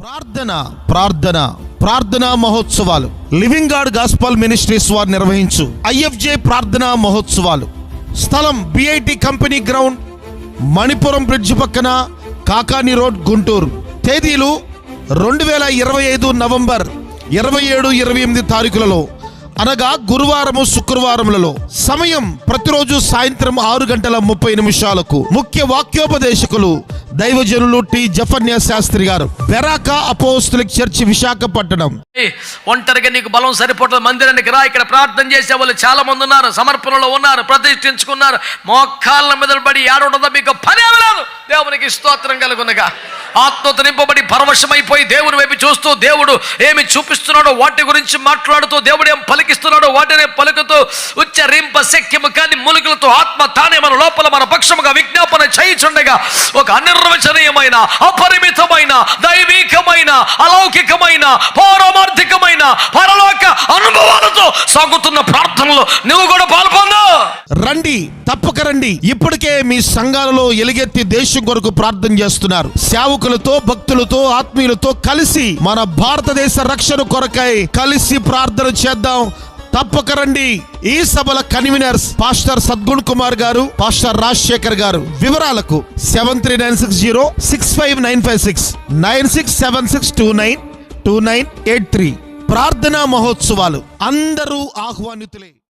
ప్రార్థన ప్రార్థన ప్రార్థనా మహోత్సవాలు. లివింగ్ గాడ్ గాస్పల్ మినిస్ట్రీస్ వారు నిర్వహించు. ఐఎఫ్జే ప్రార్థనా మహోత్సవాలు. స్థలం BIT company ground Manipuram bridge పక్కన కాకాని రోడ్ గుంటూరు. తేదీలు రెండు వేల ఇరవై ఐదు నవంబర్ ఇరవై ఏడు ఇరవై ఎనిమిది తారీఖులలో. అనగా గురువారము శుక్రవారములలో. సమయం ప్రతిరోజు సాయంత్రం ఆరు గంటల ముప్పై నిమిషాలకు. ముఖ్య వాక్యోపదేశకులు దైవజనులు T. Zephaniah Sastri garu. Beracah apostolic church Visakhapatnam. ఒంటరిగా నీకు బలం సరిపోతుంది మందిరానికి రా. ఇక్కడ ప్రార్థన చేసే వాళ్ళు చాలా మంది ఉన్నారు సమర్పణలో ఉన్నారు ప్రతిష్ఠించుకున్నారు. మోకాళ్ళ మీద పడి ఏడుండదో మీకు? పని లేదు. దేవునికి స్తోత్రం కలుగునగా. ఆత్మత నింపబడి పరవశమైపోయి దేవుని వైపు చూస్తూ దేవుడు ఏమి చూపిస్తున్నాడో వాటి గురించి మాట్లాడుతూ దేవుడు ఏం పలికిస్తున్నాడో వాటినే పలుకుతూ శక్యము కాని ములుగులతో ఆత్మ తానే మన లోపల మన పక్షముగా విజ్ఞాపన చేయుచుండగా ఒక అనిర్వచనీయమైన అపరిమితమైన దైవికమైన అలౌకికమైన పౌరమార్థికమైన పరలోక అనుభవాలతో సాగుతున్న ప్రార్థనలో నువ్వు కూడా పాల్పొందు రండి తప్పక రండి. ఇప్పటికే మీ సంఘాలలో ఎలుగెత్తి దేశం కొరకు ప్రార్థన చేస్తున్నారు. సేవకులతో భక్తులతో ఆత్మీయులతో కలిసి మన భారతదేశ రక్షణ కొరకై కలిసి ప్రార్థన చేద్దాం. తప్పక రండి. ఈ సభల కన్వీనర్స్ పాస్టర్ సద్గుణ్ కుమార్ గారు పాస్టర్ రాజశేఖర్ గారు. వివరాలకు seven three nine six zero six five nine five six nine six seven six two nine two nine eight three. ప్రార్థనా మహోత్సవాలు అందరూ ఆహ్వానితులే.